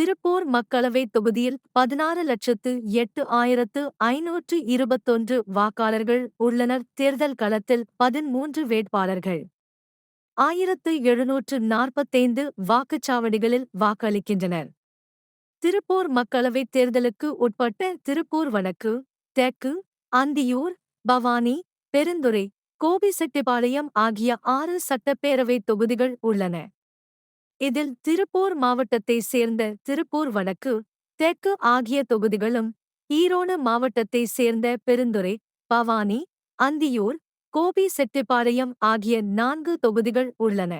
திருப்பூர் மக்களவை தொகுதியில் பதினாறு லட்சத்து எட்டு ஆயிரத்து ஐநூற்று இருபத்தொன்று வாக்காளர்கள் உள்ளனர். தேர்தல் களத்தில் பதிமூன்று வேட்பாளர்கள். ஆயிரத்து எழுநூற்று நாற்பத்தைந்து வாக்குச்சாவடிகளில் வாக்களிக்கின்றனர். திருப்பூர் மக்களவைத் தேர்தலுக்கு உட்பட்ட திருப்பூர் வடக்கு தெற்கு அந்தியூர் பவானி பெருந்துறை கோபிசெட்டிபாளையம் ஆகிய ஆறு சட்டப்பேரவைத் தொகுதிகள் உள்ளன. இதில் திருப்பூர் மாவட்டத்தைச் சேர்ந்த திருப்பூர் வடக்கு தெற்கு ஆகிய தொகுதிகளும் ஈரோடு மாவட்டத்தைச் சேர்ந்த பெருந்துறை பவானி அந்தியூர் கோபி செட்டிப்பாளையம் ஆகிய நான்கு தொகுதிகள் உள்ளன.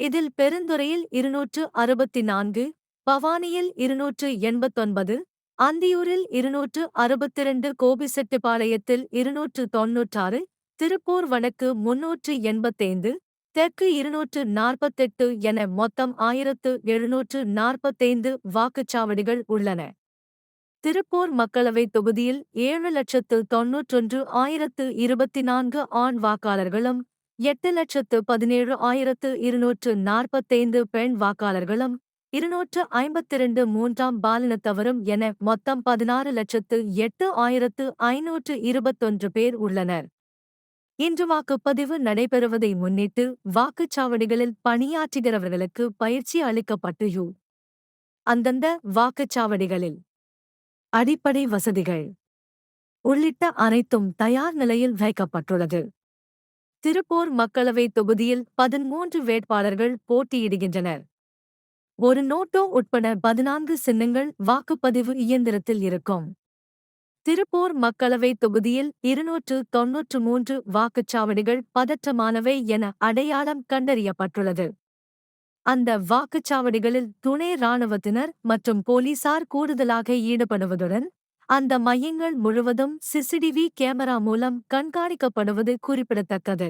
இதில் பெருந்துறையில் இருநூற்று அறுபத்தி நான்கு பவானியில் இருநூற்று எண்பத்தொன்பது அந்தியூரில் இருநூற்று அறுபத்திரண்டு கோபிசெட்டிப்பாளையத்தில் இருநூற்று தொன்னூற்றாறு திருப்பூர் வடக்கு முன்னூற்று எண்பத்தைந்து தெற்கு இருநூற்று நாற்பத்தெட்டு என மொத்தம் ஆயிரத்து எழுநூற்று நாற்பத்தைந்து வாக்குச்சாவடிகள் உள்ளன. திருப்பூர் மக்களவைத் தொகுதியில் ஏழு லட்சத்து தொன்னூற்றொன்று ஆயிரத்து இருபத்தி நான்கு ஆண் வாக்காளர்களும் எட்டு லட்சத்து பதினேழு ஆயிரத்து இருநூற்று நாற்பத்தைந்து பெண் வாக்காளர்களும் இருநூற்று ஐம்பத்திரண்டு மூன்றாம் பாலினத்தவரும் என மொத்தம் பதினாறு லட்சத்து எட்டு ஆயிரத்து ஐநூற்று இருபத்தொன்று பேர் உள்ளனர். இன்று வாக்குப்பதிவு நடைபெறுவதை முன்னிட்டு வாக்குச்சாவடிகளில் பணியாற்றுகிறவர்களுக்கு பயிற்சி அளிக்கப்பட்டு யு. அந்தந்த வாக்குச்சாவடிகளில் அடிப்படை வசதிகள் உள்ளிட்ட அனைத்தும் தயார் நிலையில் வைக்கப்பட்டுள்ளது. திருப்பூர் மக்களவைத் தொகுதியில் பதிமூன்று வேட்பாளர்கள் போட்டியிடுகின்றனர். ஒரு நோட்டோ உட்பட பதினான்கு சின்னங்கள் வாக்குப்பதிவு இயந்திரத்தில் இருக்கும். திருப்பூர் மக்களவைத் தொகுதியில் இருநூற்று தொன்னூற்று மூன்று வாக்குச்சாவடிகள் பதற்றமானவை என அடையாளம் கண்டறியப்பட்டுள்ளது. அந்த வாக்குச்சாவடிகளில் துணை ராணுவத்தினர் மற்றும் போலீசார் கூடுதலாக ஈடுபடுவதுடன் அந்த மையங்கள் முழுவதும் சிசிடிவி கேமரா மூலம் கண்காணிக்கப்படுவது குறிப்பிடத்தக்கது.